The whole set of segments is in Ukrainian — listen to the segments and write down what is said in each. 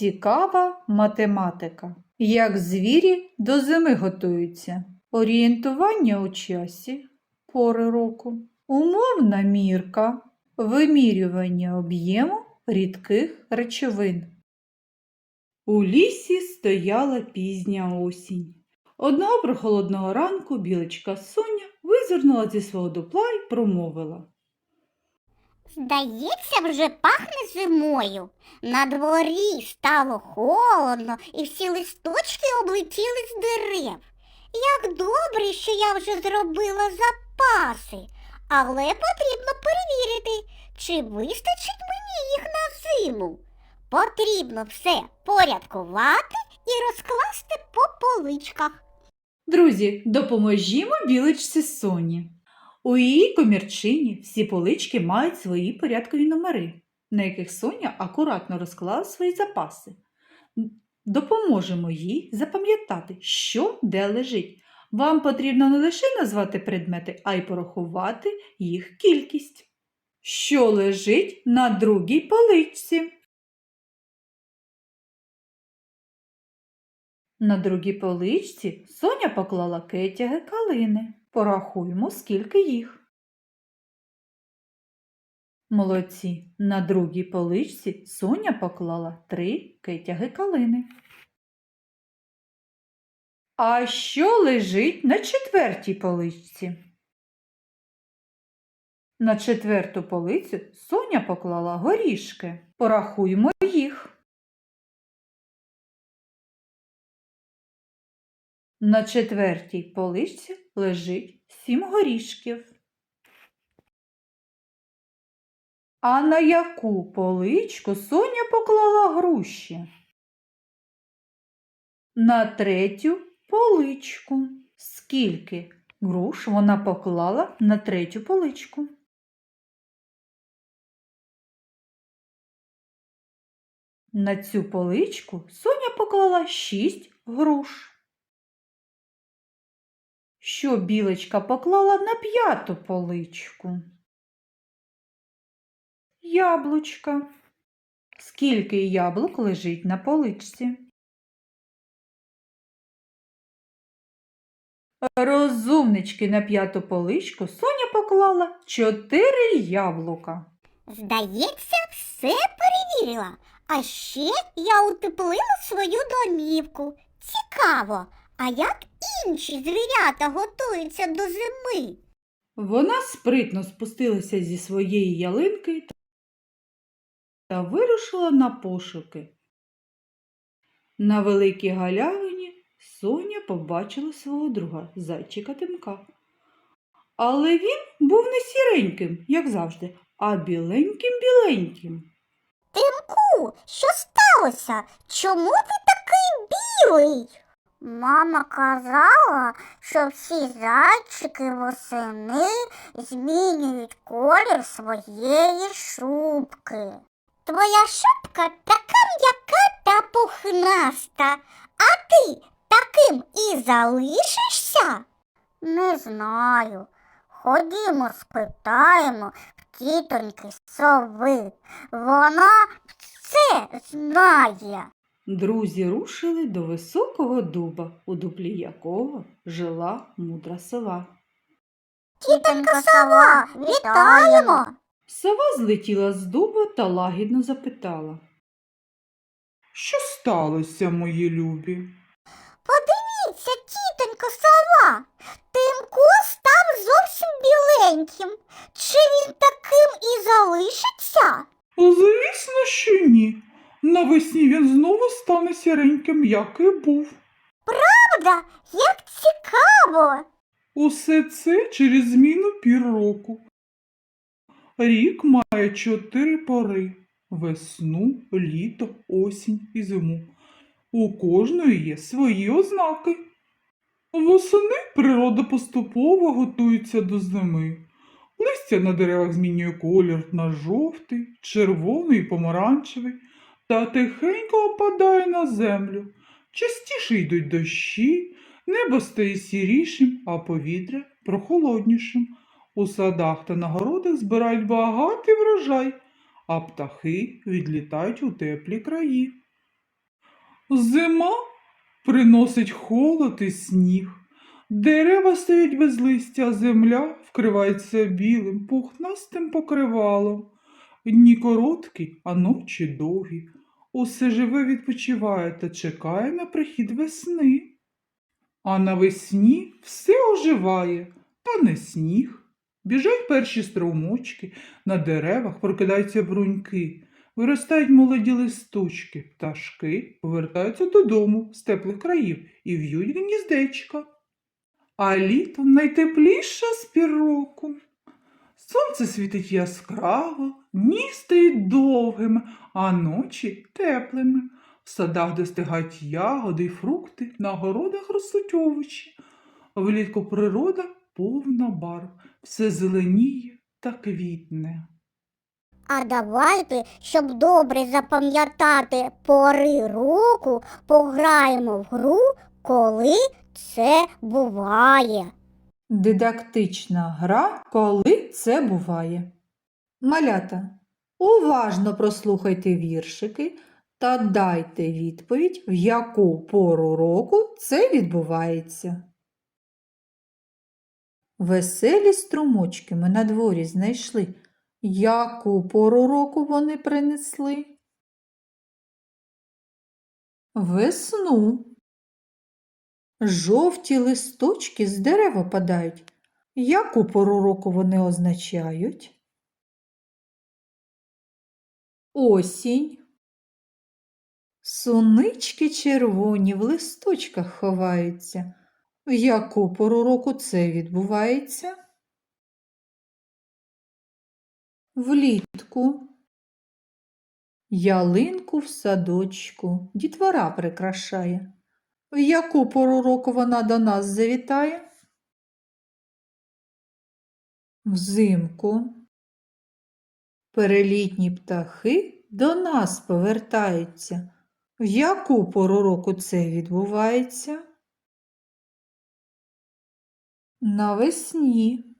Цікава математика. Як звірі до зими готуються. Орієнтування у часі пори року. Умовна мірка. Вимірювання об'єму рідких речовин. У лісі стояла пізня осінь. Одного прохолодного ранку білочка Соня визирнула зі свого дупла і промовила. Здається, вже пахне зимою. На дворі стало холодно і всі листочки облетіли з дерев. Як добре, що я вже зробила запаси, але потрібно перевірити, чи вистачить мені їх на зиму. Потрібно все порядкувати і розкласти по поличках. Друзі, допоможімо білочці Соні. У її комірчині всі полички мають свої порядкові номери, на яких Соня акуратно розклала свої запаси. Допоможемо їй запам'ятати, що де лежить. Вам потрібно не лише назвати предмети, а й порахувати їх кількість. Що лежить на другій поличці? На другій поличці Соня поклала кетяги калини. Порахуємо, скільки їх. Молодці. На другій поличці Соня поклала три кетяги калини. А що лежить на четвертій поличці? На четверту полицю Соня поклала горішки. Порахуємо їх. На четвертій поличці лежить сім горішків. А на яку поличку Соня поклала груші? На третю поличку. Скільки груш вона поклала на третю поличку? На цю поличку Соня поклала шість груш. Що білочка поклала на п'яту поличку? Яблучка. Скільки яблук лежить на поличці? Розумнички на п'яту поличку Соня поклала чотири яблука. Здається, все перевірила. А ще я утеплила свою домівку. Цікаво, а як інші звірята готуються до зими? Вона спритно спустилася зі своєї ялинки та вирушила на пошуки. На великій галявині Соня побачила свого друга зайчика Тимка. Але він був не сіреньким, як завжди, а біленьким-біленьким. Тимку, що сталося? Чому ти такий білий? Мама казала, що всі зайчики восени змінюють колір своєї шубки. Твоя шубка така м'яка та пухнаста, а ти таким і залишишся? Не знаю. Ходімо, спитаємо в тітоньки сови. Вона все знає. Друзі рушили до високого дуба, у дуплі якого жила мудра сова. Тітонька сова, вітаємо. Сова злетіла з дуба та лагідно запитала. Що сталося, мої любі? Подивіться, тітонько сова. Тимко став зовсім біленьким. Чи він таким і залишиться? Звісно, що ні. Навесні він знову стане сіреньким, як і був. Правда, як цікаво. Усе це через зміну пір року. Рік має чотири пори весну, літо, осінь і зиму. У кожної є свої ознаки. Восени природа поступово готується до зими. Листя на деревах змінює колір на жовтий, червоний і помаранчевий та тихенько опадає на землю. Частіше йдуть дощі, небо стає сірішим, а повітря прохолоднішим. У садах та на городах збирають багатий врожай, а птахи відлітають у теплі краї. Зима приносить холод і сніг. Дерева стоять без листя, земля вкривається білим, пухнастим покривалом. Дні короткі, а ночі довгі. Усе живе відпочиває та чекає на прихід весни. А навесні все оживає, та не сніг. Біжать перші струмочки, на деревах прокидаються бруньки, виростають молоді листочки, пташки повертаються додому з теплих країв і в'ють гніздечка. А літо найтепліша з пір року. Сонце світить яскраво, дні стають довгими, а ночі теплими. В садах достигають ягоди й фрукти, на городах ростуть овочі. Влітку природа повна барв, все зеленіє та квітне. А давайте, щоб добре запам'ятати пори року, пограємо в гру, коли це буває. Дидактична гра, коли це буває. Малята, уважно прослухайте віршики та дайте відповідь, в яку пору року це відбувається. Веселі струмочки ми на дворі знайшли. Яку пору року вони принесли? Весну. Жовті листочки з дерева падають. Яку пору року вони означають? Осінь. Сунички червоні в листочках ховаються. В яку пору року це відбувається? Влітку. Ялинку в садочку дітвора прикрашає. В яку пору року вона до нас завітає? Взимку. Перелітні птахи до нас повертаються. В яку пору року це відбувається? Навесні.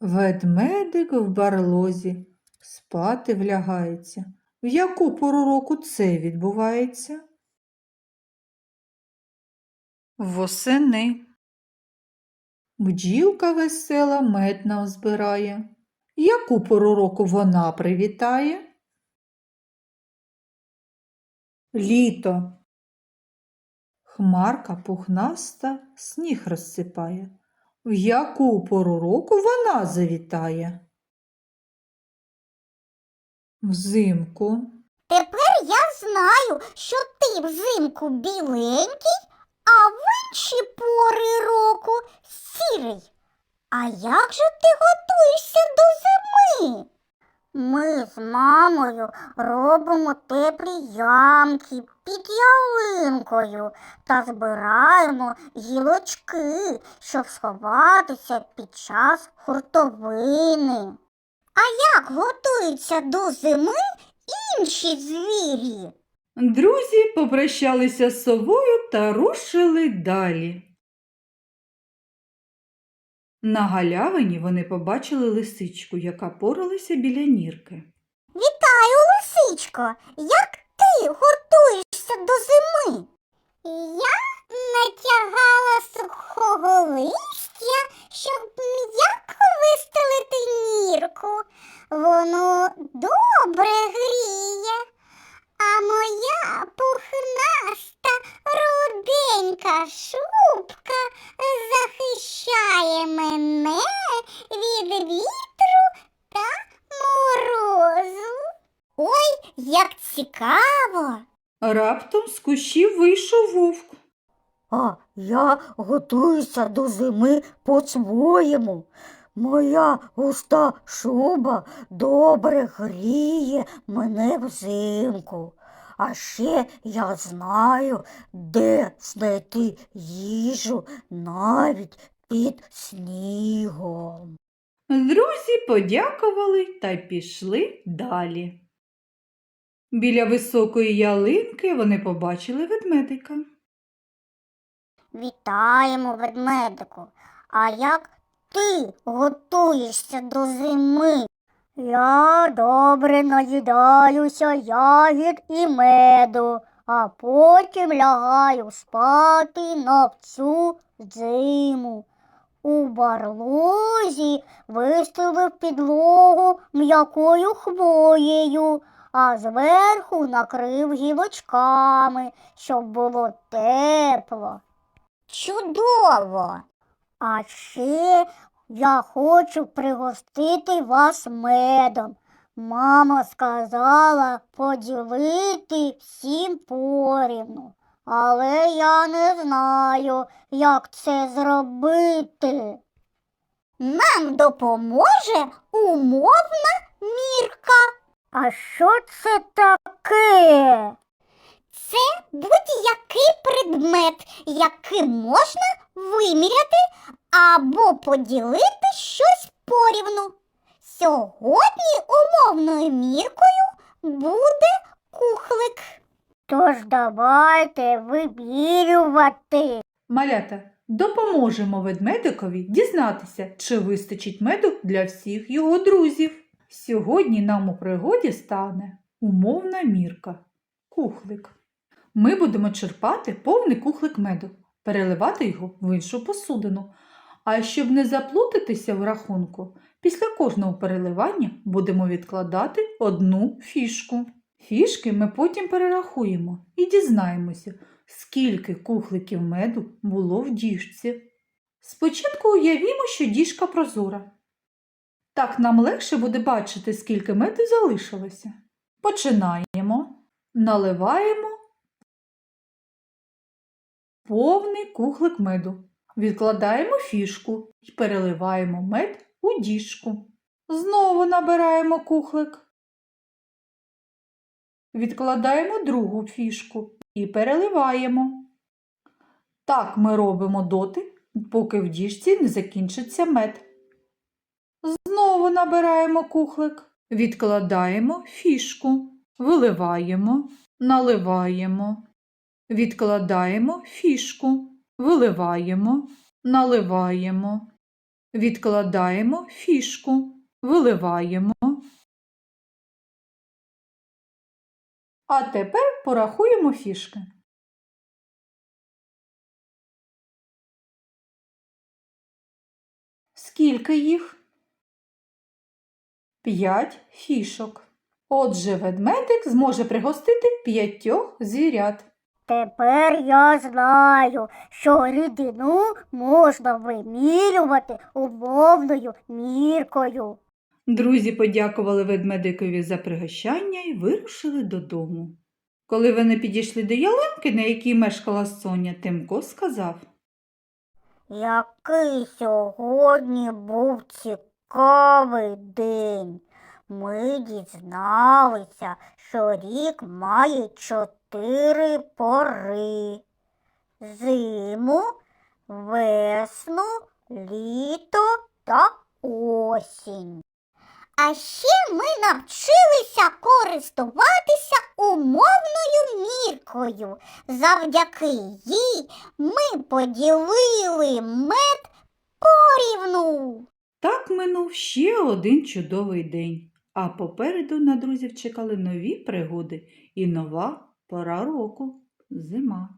Ведмедик в барлозі спати влягається. В яку пору року це відбувається? Восени. Бджілка весела мед нам збирає. Яку пору року вона привітає? Літо. Хмарка пухнаста сніг розсипає. В яку пору року вона завітає? Взимку. Тепер я знаю, що ти взимку біленький, а в інші пори року сірий. А як же ти готуєшся до зими? Ми з мамою робимо теплі ямки під ялинкою та збираємо гілочки, щоб сховатися під час хуртовини. А як готуються до зими інші звірі? Друзі попрощалися з совою та рушили далі. На галявині вони побачили лисичку, яка поралася біля нірки. Вітаю, лисичко! Як ти готуєшся до зими? Я натягала сухого листя, щоб м'яко вистелити нірку. Воно добре гріє, а моя пухнаста руденька шубка захищає мене від вітру та морозу. Ой, як цікаво. Раптом з кущів вийшов вовк. А я готуюся до зими по-своєму. Моя густа шуба добре гріє мене взимку. А ще я знаю, де знайти їжу навіть під снігом. Друзі подякували та пішли далі. Біля високої ялинки вони побачили ведмедика. Вітаємо, ведмедику. А як ти готуєшся до зими? Я добре наїдаюся ягід і меду, а потім лягаю спати на всю зиму. У барлозі вистелив підлогу м'якою хвоєю, а зверху накрив гілочками, щоб було тепло. Чудово! А ще я хочу пригостити вас медом. Мама сказала поділити всім порівну, але я не знаю, як це зробити. Нам допоможе умовна мірка. А що це таке? Це будь-який предмет, яким можна виміряти або поділити щось порівну. Сьогодні умовною міркою буде кухлик. Тож давайте вимірювати. Малята, допоможемо ведмедикові дізнатися, чи вистачить меду для всіх його друзів. Сьогодні нам у пригоді стане умовна мірка кухлик. Ми будемо черпати повний кухлик меду, переливати його в іншу посудину. А щоб не заплутатися в рахунку, після кожного переливання будемо відкладати одну фішку. Фішки ми потім перерахуємо і дізнаємося, скільки кухликів меду було в діжці. Спочатку уявімо, що діжка прозора. Так нам легше буде бачити, скільки меду залишилося. Починаємо, наливаємо повний кухлик меду. Відкладаємо фішку і переливаємо мед у діжку. Знову набираємо кухлик. Відкладаємо другу фішку і переливаємо. Так ми робимо доти, поки в діжці не закінчиться мед. Знову набираємо кухлик, відкладаємо фішку, виливаємо, наливаємо, відкладаємо фішку, виливаємо, наливаємо, відкладаємо фішку, виливаємо. А тепер порахуємо фішки. Скільки їх? П'ять фішок. Отже, ведмедик зможе пригостити п'ятьох звірят. Тепер я знаю, що рідину можна вимірювати умовною міркою. Друзі подякували ведмедикові за пригощання і вирушили додому. Коли вони підійшли до ялинки, на якій мешкала Соня, Тимко сказав Який сьогодні був цікавий день. Ми дізналися, що рік має чотири пори. Зиму, весну, літо та осінь. А ще ми навчилися користуватися умовною міркою. Завдяки їй ми поділили мед порівну. Так минув ще один чудовий день, а попереду на друзів чекали нові пригоди і нова пора року зима.